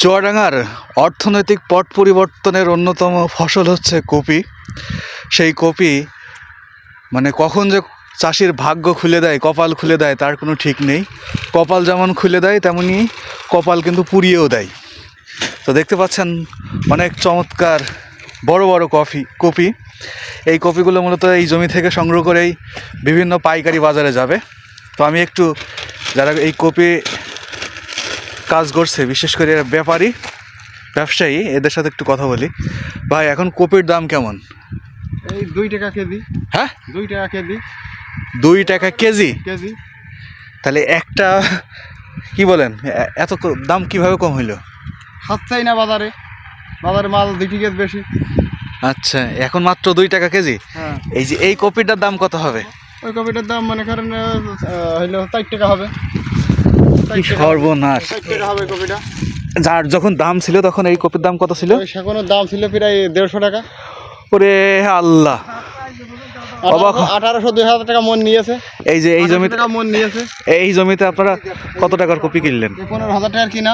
চুয়াডাঙ্গার অর্থনৈতিক পট পরিবর্তনের অন্যতম ফসল হচ্ছে কপি। সেই কপি মানে কখন যে চাষির ভাগ্য খুলে দেয়, কপাল খুলে দেয়, তার কোনো ঠিক নেই। কপাল যেমন খুলে দেয়, তেমনি কপাল কিন্তু পুড়িয়েও দেয়। তো দেখতে পাচ্ছেন অনেক চমৎকার বড় বড় কফি, কপি। এই কপিগুলো মূলত এই জমি থেকে সংগ্রহ করেই বিভিন্ন পাইকারি বাজারে যাবে। তো আমি একটু যারা এই কপি কাজ করছে বিশেষ করে ব্যাপারী ব্যবসায়ী এদের সাথে একটু কথা বলি। ভাই এখন কপির দাম কেমন? এই দুই টাকা কেজি। হ্যাঁ? দুই টাকা কেজি। দুই টাকা কেজি? কেজি। তাহলে একটা কি বলেন এত দাম কীভাবে কম হইল? খাচ্ছেই না বাজারে। বাজারে মাল দুই টাকা বেশি। আচ্ছা এখন মাত্র দুই টাকা কেজি? হ্যাঁ। এই যে এই কপিটার দাম কত হবে? ওই কপিটার দাম মনে করেন হইল চার টাকা হবে। কি সর্বনাশ। যার যখন দাম ছিল তখন এই কপির দাম কত ছিল? সেগুলোর দাম ছিল প্রায় দেড়শো টাকা। ওরে আল্লাহ। আঠারোশো দুই হাজার টাকা মন নিয়েছে। এই যে এই জমিতে মন নিয়েছে। এই জমিতে আপনারা কত টাকার কপি কিনলেন? পনেরো হাজার টাকার কিনা।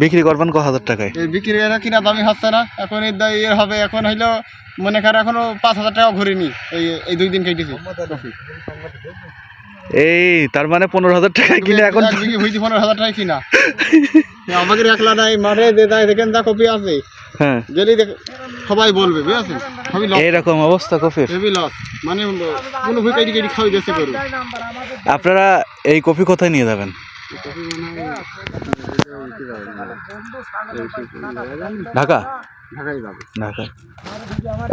বিক্রি করবেন ক হাজার টাকায়? এই বিক্রি কিনা দামি হচ্ছে না। এখন ইয়ে হবে এখন হইল মনে করেন এখনও পাঁচ হাজার টাকা ঘুরিনি এই এই দুই দিন কেটেছি। এই তার মানে পনেরো হাজার টাকা কিনে এখন এক পনেরো হাজার টাকা কিনা? আমাদের একলা নাই মাঠে দেখেন যা কপি আছে। হ্যাঁ। দেখ সবাই বলবে বুঝেছেন? এইরকম অবস্থা লস মানে কোনো ভুই কাটি কাটি খাওয়াই দিচ্ছে করবে আপনারা এই কপি কোথায় নিয়ে যাবেন? ঢাকা? ঢাকা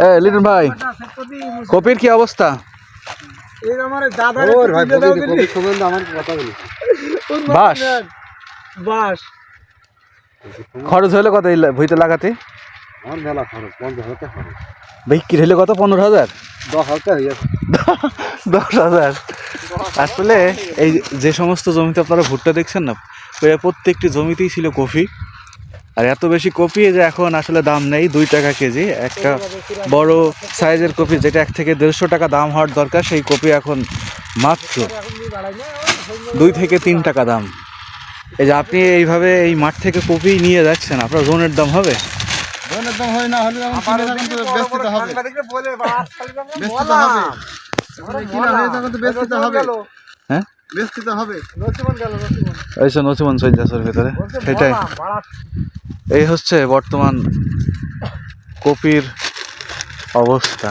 এ লিটন ভাই কপির কি অবস্থা? ওর ভাই কপি সম্বন্ধে আমার কথা বলি বাস। বাস। খরচ হলো কত এই ভুইতে লাগাতে? আমার মেলা খরচ পঞ্চাশ হাজার খরচ। বিক্রি হলে কত? পনেরো হাজার? দশ হাজার দশ হাজার। আসলে এই যে সমস্ত জমিতে আপনারা ভুট্টা দেখছেন না ওই প্রত্যেকটি জমিতেই ছিল কফি। আর এত বেশি কপি যে এখন আসলে দাম নেই দুই টাকা কেজি। একটা বড় সাইজের কপি যেটা এক থেকে দেড়শো টাকা দাম হওয়ার দরকার সেই কপি এখন মাত্র দুই থেকে তিন টাকা দাম। এই যে আপনি এইভাবে এই মাঠ থেকে কপি নিয়ে যাচ্ছেন আপনার রোনের দাম হবে? হয়? হবে হয়ে হ্যাঁ এই সে ভিতরে হচ্ছে বর্তমান কপির অবস্থা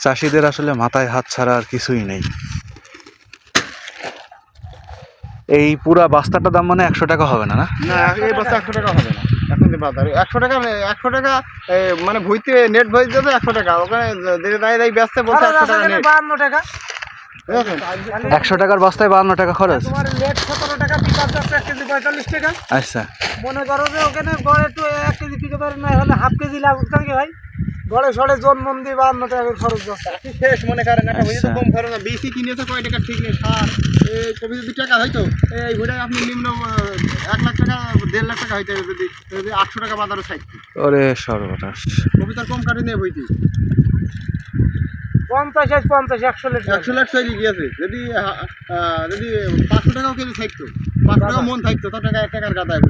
চাষিদের আসলে মাথায় হাত ছাড়া আর কিছুই নেই এই পুরা বাস্তাটার দাম মানে একশো টাকা হবে না না এই বস্তা একশো টাকা হবে না এখন যে বাজারে একশো টাকা একশো টাকা মানে ভইতে নেট ভই যাবে একশো টাকা ওখানে দাঁড়িয়ে দাঁড়িয়ে ব্যস্ত বলছে একশো টাকা নেট টাকা একশো টাকার বস্তায় বাহান্ন টাকা খরচ। তোমার লেট সতেরো টাকা পিকাপ এক কেজি পঁয়তাল্লিশ টাকা। আচ্ছা। মনে করো যে ওখানে গড়ে একটু এক কেজি পিকাপের না হলে হাফ কেজি লাগুক থাকে ভাই? গড়ে সড়ে জন মন দিয়ে বাহান্ন টাকা খরচ শেষ মনে করেন একটা তো আচ্ছা। কম খরচ না বেশি কিনেছে কয় টাকা ঠিক নেই সার। এই কবি যদি টাকা হয়তো এই ভুঁড়ায় আপনি নিম্ন এক লাখ টাকা দেড় লাখ টাকা হইতে যদি যদি আটশো টাকা বাজারে থাকতো ওরে সর্বনাশ। কবি তার কম কাটে নিয়ে বইতি পঞ্চাশ আজ পঞ্চাশ একশো লিটার একশো লাখ চলে গিয়েছে যদি যদি পাঁচশো টাকাও কেজি থাকতো পাঁচশো টাকা মন থাকতো তো টাকা এক টাকার গাদায়।